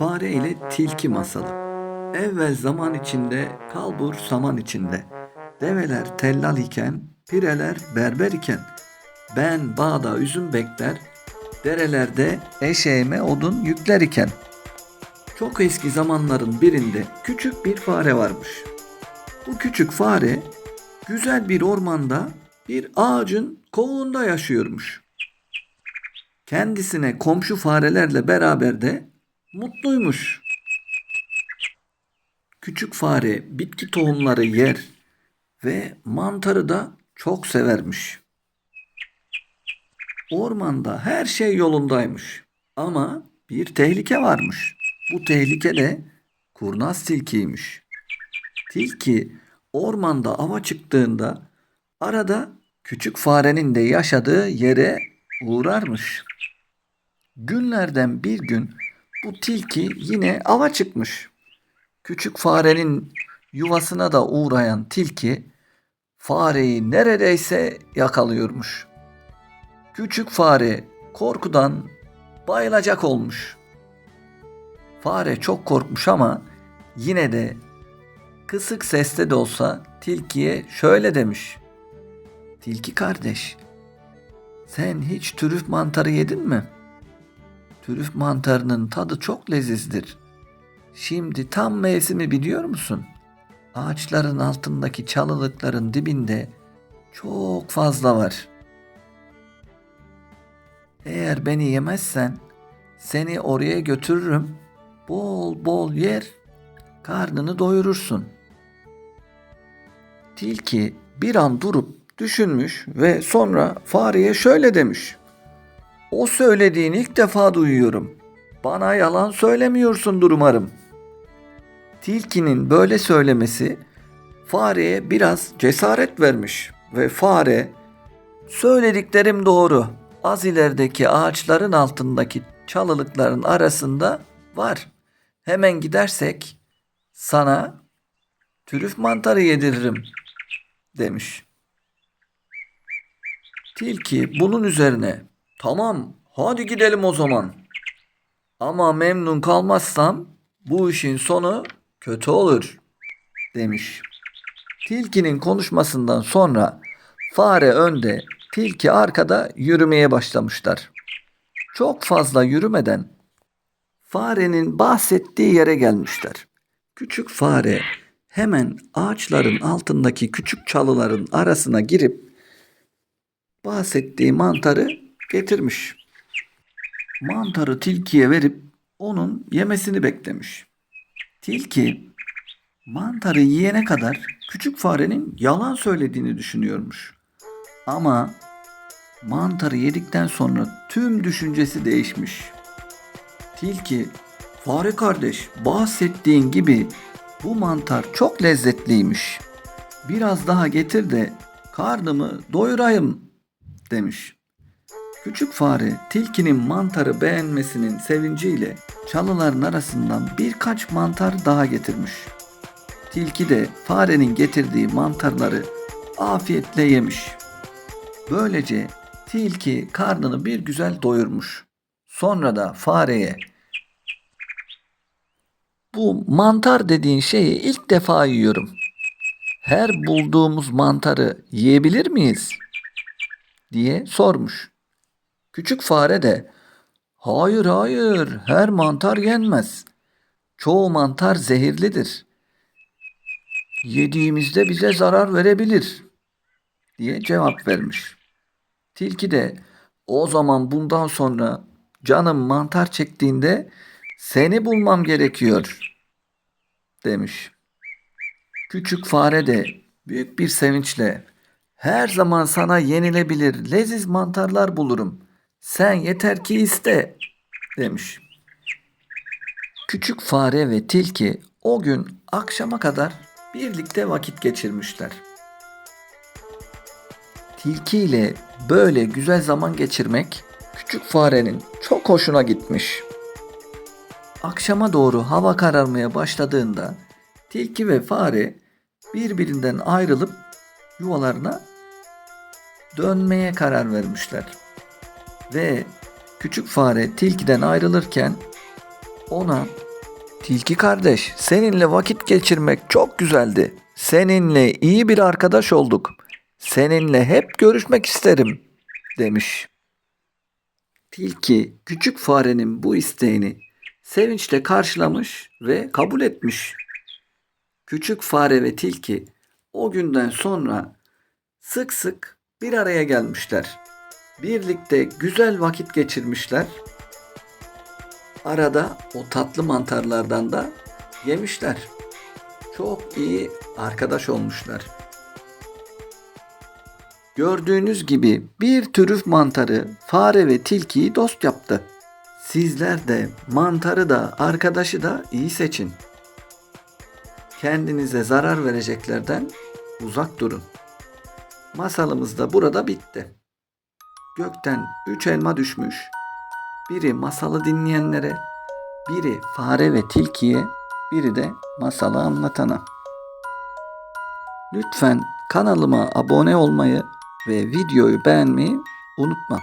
Fare ile Tilki Masalı Evvel zaman içinde, kalbur saman içinde. Develer tellal iken, pireler berber iken. Ben bağda üzüm bekler, derelerde eşeğime odun yükler iken. Çok eski zamanların birinde küçük bir fare varmış. Bu küçük fare güzel bir ormanda bir ağacın kovuğunda yaşıyormuş. Kendisine komşu farelerle beraber de mutluymuş. Küçük fare bitki tohumları yer ve mantarı da çok severmiş. Ormanda her şey yolundaymış ama bir tehlike varmış. Bu tehlike de kurnaz tilkiymiş. Tilki ormanda ava çıktığında arada küçük farenin de yaşadığı yere uğrarmış. Günlerden bir gün bu tilki yine ava çıkmış. Küçük farenin yuvasına da uğrayan tilki fareyi neredeyse yakalıyormuş. Küçük fare korkudan bayılacak olmuş. Fare çok korkmuş ama yine de kısık sesle de olsa tilkiye şöyle demiş. Tilki kardeş, sen hiç trüf mantarı yedin mi? Trüf mantarının tadı çok lezizdir. Şimdi tam mevsimi biliyor musun? Ağaçların altındaki çalılıkların dibinde çok fazla var. Eğer beni yemezsen seni oraya götürürüm. Bol bol yer, karnını doyurursun. Tilki bir an durup düşünmüş ve sonra fareye şöyle demiş. O söylediğini ilk defa duyuyorum. Bana yalan söylemiyorsundur umarım. Tilkinin böyle söylemesi fareye biraz cesaret vermiş ve fare söylediklerim doğru. Az ilerideki ağaçların altındaki çalılıkların arasında var. Hemen gidersek sana trüf mantarı yediririm demiş. Tilki bunun üzerine tamam hadi gidelim o zaman. Ama memnun kalmazsam bu işin sonu kötü olur demiş. Tilkinin konuşmasından sonra fare önde, tilki arkada yürümeye başlamışlar. Çok fazla yürümeden farenin bahsettiği yere gelmişler. Küçük fare hemen ağaçların altındaki küçük çalıların arasına girip bahsettiği mantarı getirmiş. Mantarı tilkiye verip onun yemesini beklemiş. Tilki mantarı yiyene kadar küçük farenin yalan söylediğini düşünüyormuş. Ama mantarı yedikten sonra tüm düşüncesi değişmiş. Tilki, fare kardeş bahsettiğin gibi bu mantar çok lezzetliymiş. Biraz daha getir de karnımı doyurayım demiş. Küçük fare tilkinin mantarı beğenmesinin sevinciyle çalıların arasından birkaç mantar daha getirmiş. Tilki de farenin getirdiği mantarları afiyetle yemiş. Böylece tilki karnını bir güzel doyurmuş. Sonra da fareye bu mantar dediğin şeyi ilk defa yiyorum. Her bulduğumuz mantarı yiyebilir miyiz? diye sormuş. Küçük fare de hayır hayır her mantar yenmez. Çoğu mantar zehirlidir. Yediğimizde bize zarar verebilir diye cevap vermiş. Tilki de o zaman bundan sonra canım mantar çektiğinde seni bulmam gerekiyor demiş. Küçük fare de büyük bir sevinçle her zaman sana yenilebilir leziz mantarlar bulurum. Sen yeter ki iste demiş. Küçük fare ve tilki o gün akşama kadar birlikte vakit geçirmişler. Tilki ile böyle güzel zaman geçirmek küçük farenin çok hoşuna gitmiş. Akşama doğru hava kararmaya başladığında tilki ve fare birbirinden ayrılıp yuvalarına dönmeye karar vermişler. Ve küçük fare tilkiden ayrılırken ona Tilki kardeş, seninle vakit geçirmek çok güzeldi. Seninle iyi bir arkadaş olduk. Seninle hep görüşmek isterim." demiş. Tilki küçük farenin bu isteğini sevinçle karşılamış ve kabul etmiş. Küçük fare ve tilki o günden sonra sık sık bir araya gelmişler. Birlikte güzel vakit geçirmişler. Arada o tatlı mantarlardan da yemişler. Çok iyi arkadaş olmuşlar. Gördüğünüz gibi bir türüf mantarı fare ve tilkiyi dost yaptı. Sizler de mantarı da arkadaşı da iyi seçin. Kendinize zarar vereceklerden uzak durun. Masalımız da burada bitti. Gökten üç elma düşmüş. Biri masalı dinleyenlere, biri fare ve tilkiye, biri de masalı anlatana. Lütfen kanalıma abone olmayı ve videoyu beğenmeyi unutma.